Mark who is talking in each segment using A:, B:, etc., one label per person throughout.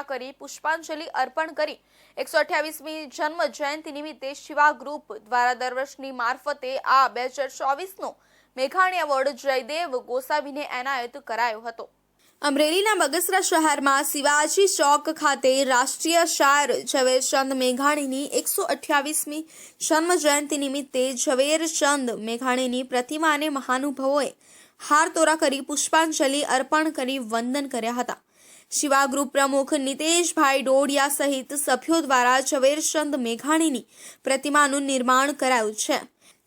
A: કરી, પુષ્પાંજલિ અર્પણ કરી. એકસો અઠ્યાવીસમી જન્મ જયંતિ નિમિત્તે શિવા ગ્રુપ દ્વારા દર વર્ષની મારફતે આ બે હજાર ચોવીસનો મેઘાણી એવોર્ડ જયદેવ ગોસાવીને એનાયત કરાયો હતો. અમરેલીના બગસરા શહેરમાં શિવાજી ચોક ખાતે રાષ્ટ્રીય શાયર ઝવેરચંદ મેઘાણીની એકસો અઠ્યાવીસમી જન્મ જયંતિ નિમિત્તે ઝવેરચંદ મેઘાણીની પ્રતિમાને મહાનુભાવોએ હાર તોરા કરી પુષ્પાંજલિ અર્પણ કરી વંદન કર્યા હતા. શિવા ગ્રુપ પ્રમુખ નિતેશભાઈ ડોડિયા સહિત સભ્યો દ્વારા ઝવેરચંદ મેઘાણીની પ્રતિમાનું નિર્માણ કરાયું છે.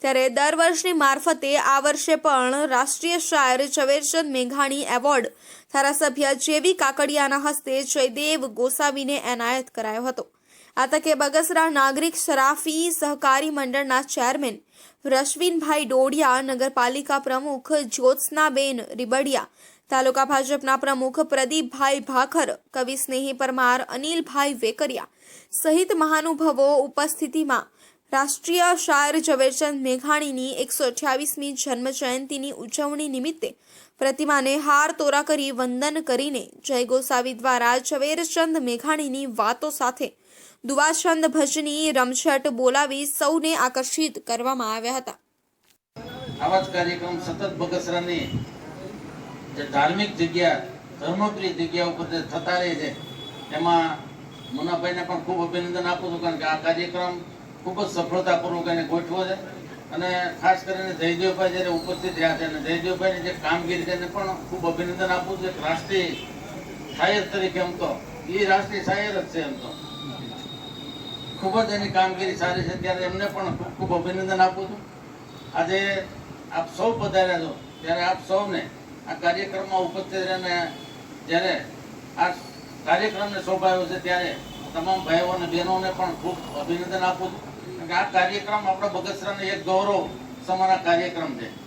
A: ત્યારે દર વર્ષની મારફતે આ વર્ષે પણ રાષ્ટ્રીય શાયર ઝવેરચંદ મેઘાણી એવોર્ડ ધારાસભ્ય જેવી કાકડિયાના હસ્તે જયદેવ ગોસાવીને એનાયત કરાયો હતો. આ તકે બગસરા નાગરિક શરાફી સહકારી મંડળના ચેરમેન રશ્વિનભાઈ ડોડિયા નગરપાલિકા પ્રમુખ જ્યોત્સનાબેન રીબડિયા તાલુકા ભાજપના પ્રમુખ પ્રદીપભાઈ ભાખર, કવિ સ્નેહી પરમાર, અનિલભાઈ વેકરિયા સહિત મહાનુભાવો ઉપસ્થિતિમાં રાષ્ટ્રીય શાયર ઝવેરચંદ મેઘાણીની એકસો અઠ્યાવીસમી જન્મ જયંતિની ઉજવણી નિમિત્તે પ્રતિમાને હાર તોરા કરી વંદન કરીને જય ગોસાવી દ્વારા ઝવેરચંદ મેઘાણીની વાતો સાથે દુવાછંદ ભજની રમઝટ બોલાવી સૌને આકર્ષિત કરવામાં આવ્યા હતા.
B: આવા જ કાર્યક્રમ સતત બગસરાની જે ધાર્મિક જગ્યા, ધર્મપ્રિય જગ્યા ઉપર જે થતા રહે છે, એમાં મુનાભાઈને પણ ખૂબ અભિનંદન આપું છું, કારણ કે આ કાર્યક્રમ ખૂબ જ સફળતાપૂર્વક એને ગોઠવો છે. અને ખાસ કરીને જયદેવભાઈ જ્યારે ઉપસ્થિત રહ્યા છે, અને જયદેવભાઈની જે કામગીરી છે, એને પણ ખૂબ અભિનંદન આપું છું રાષ્ટ્રીય શાયર તરીકે એમ તો, એ રાષ્ટ્રીય શાયર જ છે એમ તો. ખૂબ જ એની કામગીરી સારી છે, ત્યારે એમને પણ ખૂબ ખૂબ અભિનંદન આપું છું. આજે આપ સૌ પધાર્યા છો, ત્યારે આપ સૌને આ કાર્યક્રમમાં ઉપસ્થિત રહીને જ્યારે આ કાર્યક્રમને શોભાયો છે ત્યારે તમામ ભાઈઓ અને બહેનોને પણ ખૂબ અભિનંદન આપું છું. કારણ કે આ કાર્યક્રમ આપણા બગસરાને એક ગૌરવ સમાન કાર્યક્રમ છે.